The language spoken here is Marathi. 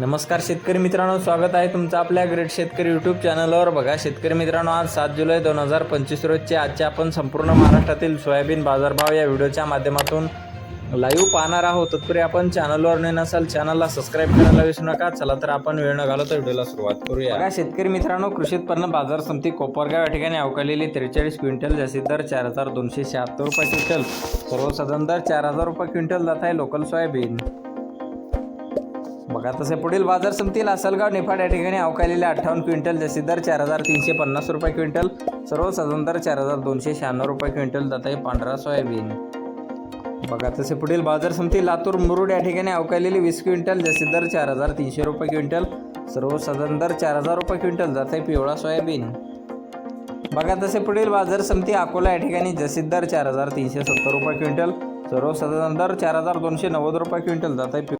नमस्कार शेतकरी मित्रांनो स्वागत आहे तुमचं आपल्या ग्रेट शेतकरी यूट्यूब चॅनलवर बघा शेतकरी मित्रांनो आज सात जुलै दोन हजार पंचवीस रोजचे आजचे आपण संपूर्ण महाराष्ट्रातील सोयाबीन बाजारभाव या व्हिडिओच्या माध्यमातून लाईव्ह पाहणार आहोत. तत्पूर्वी आपण चॅनलवर ने नसाल चॅनलला सबस्क्राईब करायला विसरू नका. चला तर आपण वेळ न घालवता व्हिडिओला सुरुवात करूया. बघा शेतकरी मित्रांनो कृषी उत्पन्न बाजार समिती कोपरगाव या ठिकाणी अवकालेली त्रेचाळीस क्विंटल जास्तीत दर चार हजार दोनशे शहात्तर रुपये क्विंटल. सर्वसाधारण दर चार हजार रुपये क्विंटल जात आहे लोकल सोयाबीन. बघा तसे पुढील बाजार समिती असलगाव निफाड या ठिकाणी अवकालेले अठ्ठावन्न क्विंटल जसे दर चार हजार तीनशे पन्नास रुपये क्विंटल सर्वसाधारण दर चार हजार दोनशे शहाण्णव रुपये क्विंटल जात आहे पांढरा सोयाबीन. बघा तसे पुढील बाजार समिती लातूर मुरुड या ठिकाणी अवकालेली वीस क्विंटल जसे दर चार हजार तीनशे रुपये क्विंटल सर्वसाधारण दर चार हजार रुपये क्विंटल जात आहे पिवळा सोयाबीन. बघा तसे पुढील बाजार समिती अकोला या ठिकाणी जसे दर चार हजार तीनशे सत्तर रुपये क्विंटल सर्वसाधारण दर चार हजार दोनशे नव्वद रुपये क्विंटल जात आहे